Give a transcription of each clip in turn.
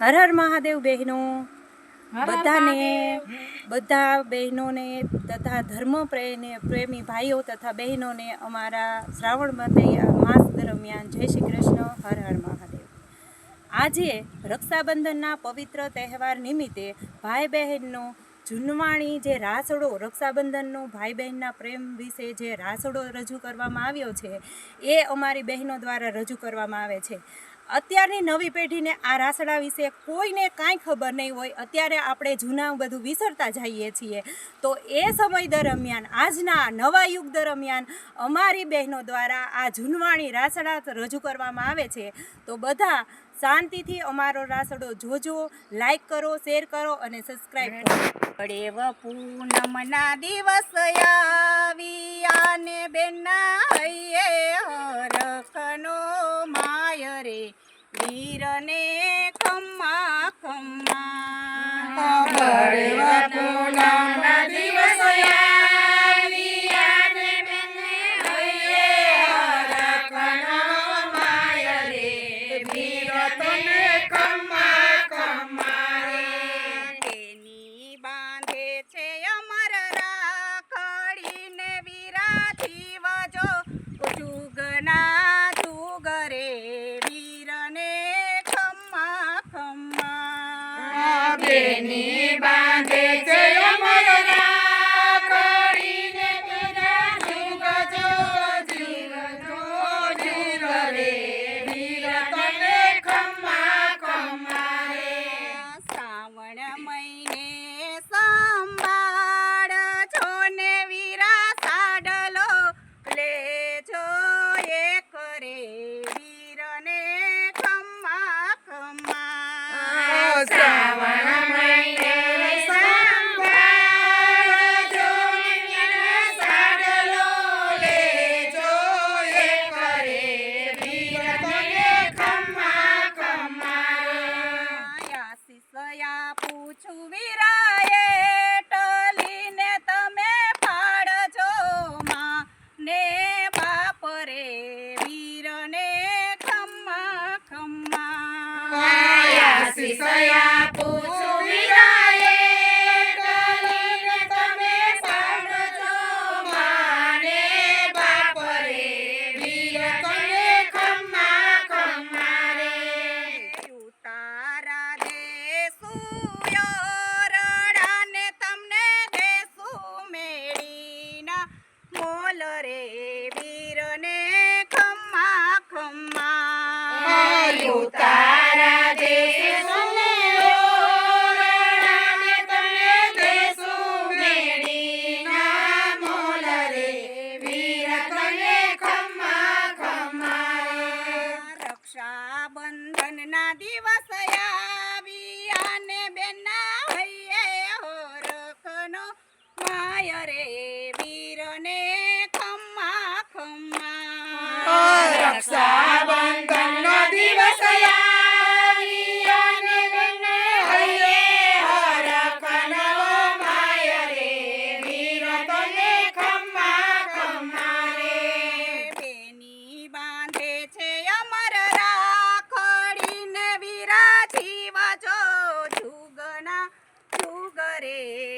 હર હર મહાદેવ બહેનો. બધાને બધા બહેનોને તથા ધર્મ પ્રેને પ્રેમી ભાઈઓ તથા બહેનોને અમારા શ્રાવણ માસ દરમિયાન જય શ્રી કૃષ્ણ હર હર મહાદેવ. આજે રક્ષાબંધનના પવિત્ર તહેવાર નિમિત્તે ભાઈ બહેનનો જુનવાણી જે રાસડો રક્ષાબંધનનો ભાઈ બહેનના પ્રેમ વિશે જે રાસડો રજૂ કરવામાં આવ્યો છે એ અમારી બહેનો દ્વારા રજૂ કરવામાં આવે છે. અત્યારની નવી પેઢીને આ રાસડા વિશે કોઈને કાંઈ ખબર નહીં હોય. અત્યારે આપણે જૂના બધું વિસરતા જઈએ છીએ. તો એ સમય દરમિયાન, આજના નવા યુગ દરમિયાન અમારી બહેનો દ્વારા આ જૂનવાણી રાસડા રજૂ કરવામાં આવે છે. તો બધા શાંતિથી અમારો રાસડો જોજો, લાઈક કરો, શેર કરો અને સબસ્ક્રાઈબ કરો. પૂનમના દિવસ આવી, આને બેના વીરને ખમ્મા ખમ્મા. Connect. रे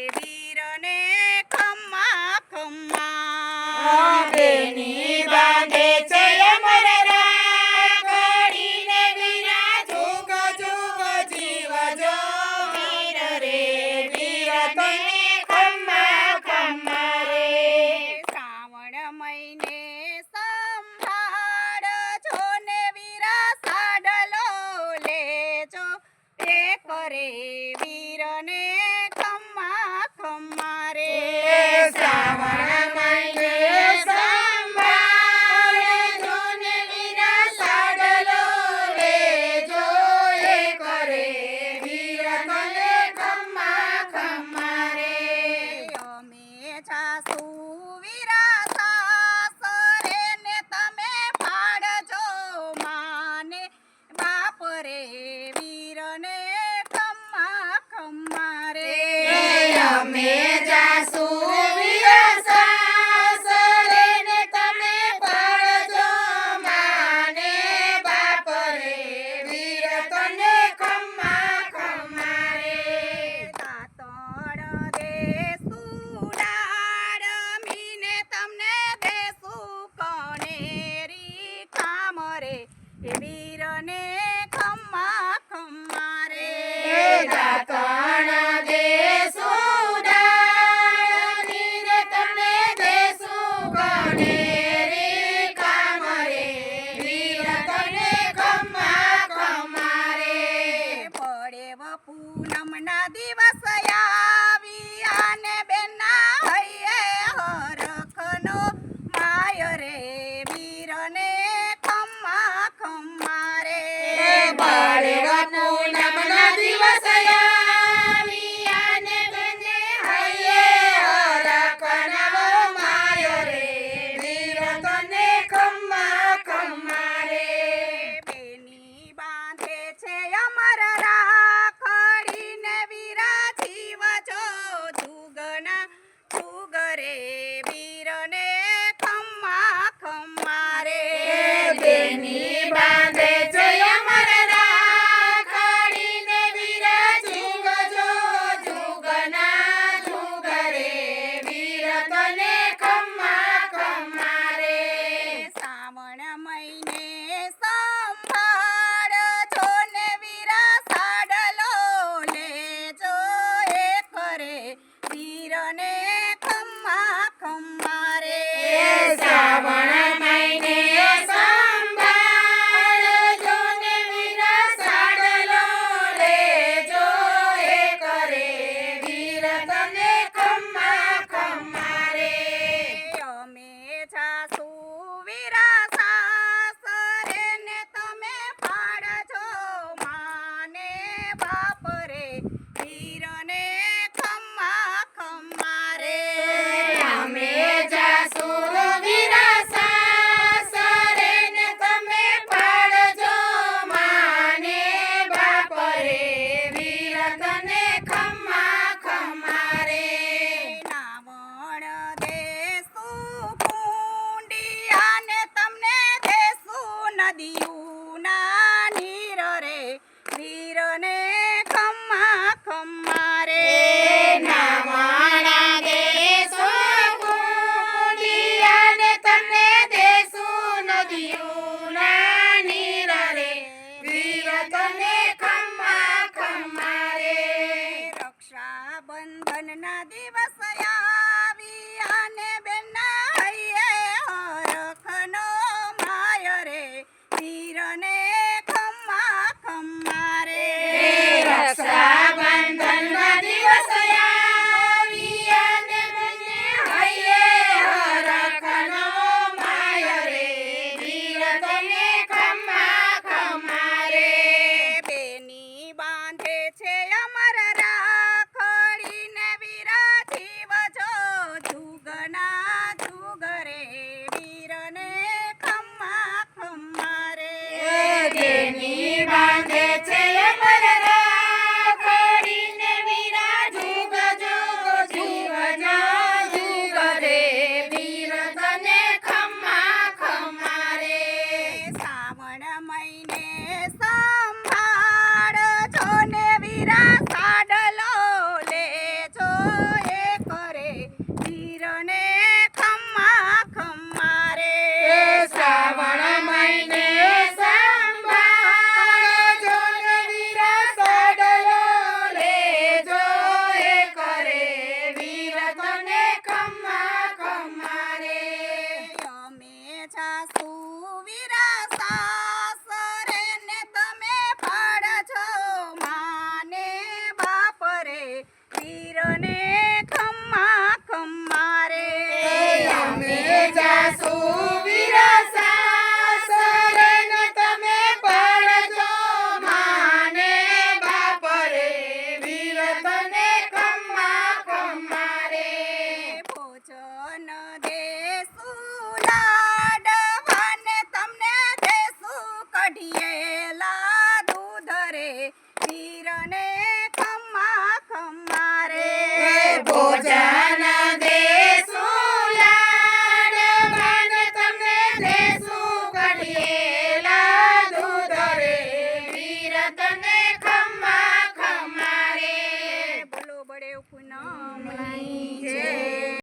parei. Friday.